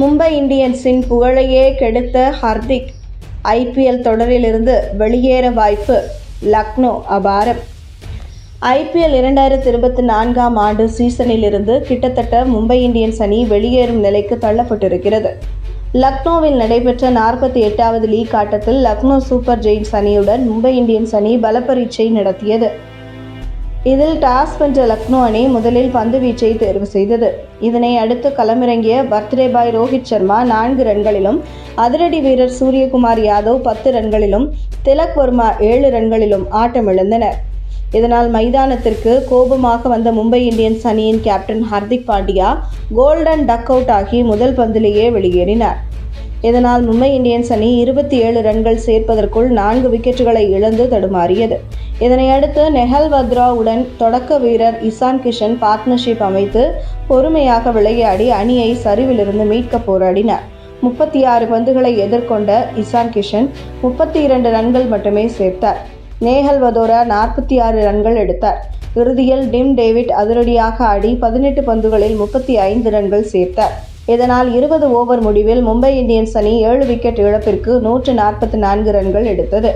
மும்பை இந்தியன்ஸின் புகழையே கெடுத்த ஹர்திக் ஐபிஎல் தொடரிலிருந்து வெளியேற வாய்ப்பு லக்னோ அபாரம். ஐபிஎல் இரண்டாயிரத்தி இருபத்தி நான்காம் ஆண்டு சீசனிலிருந்து கிட்டத்தட்ட மும்பை இந்தியன்ஸ் அணி வெளியேறும் நிலைக்கு தள்ளப்பட்டிருக்கிறது. லக்னோவில் நடைபெற்ற நாற்பத்தி எட்டாவது லீக் ஆட்டத்தில் லக்னோ சூப்பர் ஜெயின்ஸ் அணியுடன் மும்பை இந்தியன்ஸ் அணி பலப்பரீட்சை நடத்தியது. இதில் டாஸ் வென்ற லக்னோ அணி முதலில் பந்து வீச்சை தேர்வு செய்தது. இதனை அடுத்து களமிறங்கிய பர்த்டே பாய் ரோஹித் சர்மா நான்கு ரன்களிலும் அதிரடி வீரர் சூரியகுமார் யாதவ் பத்து ரன்களிலும் திலக் வர்மா ஏழு ரன்களிலும் ஆட்டமிழந்தனர். இதனால் மைதானத்திற்கு கோபமாக வந்த மும்பை இந்தியன்ஸ் அணியின் captain Hardik Pandya golden duck out ஆகி முதல் பந்திலேயே வெளியேறினார். இதனால் மும்பை இந்தியன்ஸ் அணி இருபத்தி ஏழு ரன்கள் சேர்ப்பதற்குள் நான்கு விக்கெட்டுகளை இழந்து தடுமாறியது. இதனையடுத்து நெஹல் நெஹல் வத்ராவுடன் தொடக்க வீரர் இசான் கிஷன் பார்ட்னர்ஷிப் அமைத்து பொறுமையாக விளையாடி அணியை சரிவிலிருந்து மீட்க போராடினார். முப்பத்தி ஆறு பந்துகளை எதிர்கொண்ட இசான் கிஷன் முப்பத்தி இரண்டு ரன்கள் மட்டுமே சேர்த்தார். நேஹல் வதோரா நாற்பத்தி ஆறு ரன்கள் எடுத்தார். இறுதியில் டிம் டேவிட் அதிரடியாக ஆடி பதினெட்டு பந்துகளில் முப்பத்தி ஐந்து ரன்கள் சேர்த்தார். இதனால் இருபது ஓவர் முடிவில் மும்பை இந்தியன்ஸ் அணி ஏழு விக்கெட் இழப்பிற்கு நூற்று நாற்பத்தி நான்கு ரன்கள் எடுத்தது.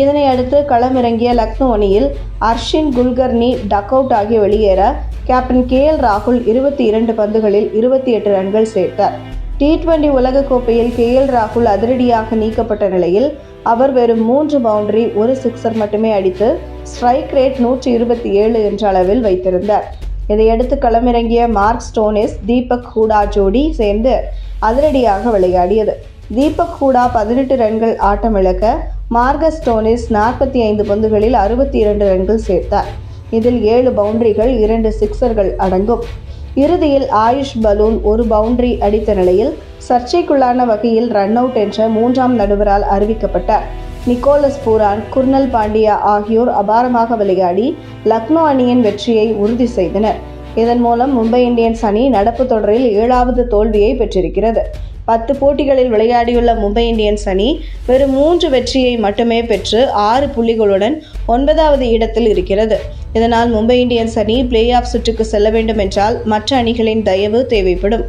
இதனை அடுத்து களமிறங்கிய லக்னோ அணியில் அர்ஷின் குல்கர்னி டக் அவுட் ஆகி வெளியேற கேப்டன் கே எல் ராகுல் இருபத்தி இரண்டு பந்துகளில் இருபத்தி எட்டு ரன்கள் சேர்த்தார். டி டுவெண்டி உலகக்கோப்பையில் கே எல் ராகுல் அதிரடியாக நீக்கப்பட்ட நிலையில் அவர் வெறும் மூன்று பவுண்டரி ஒரு சிக்ஸர் மட்டுமே அடித்து ஸ்ட்ரைக் ரேட் நூற்றி இருபத்தி ஏழு என்ற அளவில் வைத்திருந்தார். இதையடுத்து களமிறங்கிய மார்க் ஸ்டோனிஸ் தீபக் ஹூடா ஜோடி சேர்ந்து அதிரடியாக விளையாடியது. தீபக் ஹூடா பதினெட்டு ரன்கள் ஆட்டமிழக்க மார்கஸ் ஸ்டோனிஸ் நாற்பத்தி ஐந்து பந்துகளில் அறுபத்தி இரண்டு ரன்கள் சேர்த்தார். இதில் ஏழு பவுண்டரிகள் இரண்டு சிக்சர்கள் அடங்கும். இறுதியில் ஆயுஷ் பலூன் ஒரு பவுண்டரி அடித்த நிலையில் சர்ச்சைக்குள்ளான வகையில் ரன் அவுட் என்ற மூன்றாம் நடுவரால் அறிவிக்கப்பட்டார். நிக்கோலஸ் பூரான் குர்னல் பாண்டியா ஆகியோர் அபாரமாக விளையாடி லக்னோ அணியின் வெற்றியை உறுதி செய்தனர். இதன் மூலம் மும்பை இந்தியன்ஸ் அணி நடப்பு தொடரில் ஏழாவது தோல்வியை பெற்றிருக்கிறது. பத்து போட்டிகளில் விளையாடியுள்ள மும்பை இந்தியன்ஸ் அணி வெறும் மூன்று வெற்றியை மட்டுமே பெற்று ஆறு புள்ளிகளுடன் ஒன்பதாவது இடத்தில் இருக்கிறது. இதனால் மும்பை இந்தியன்ஸ் அணி பிளே ஆஃப் சுற்றுக்கு செல்ல வேண்டும் என்றால் மற்ற அணிகளின் தயவு தேவைப்படும்.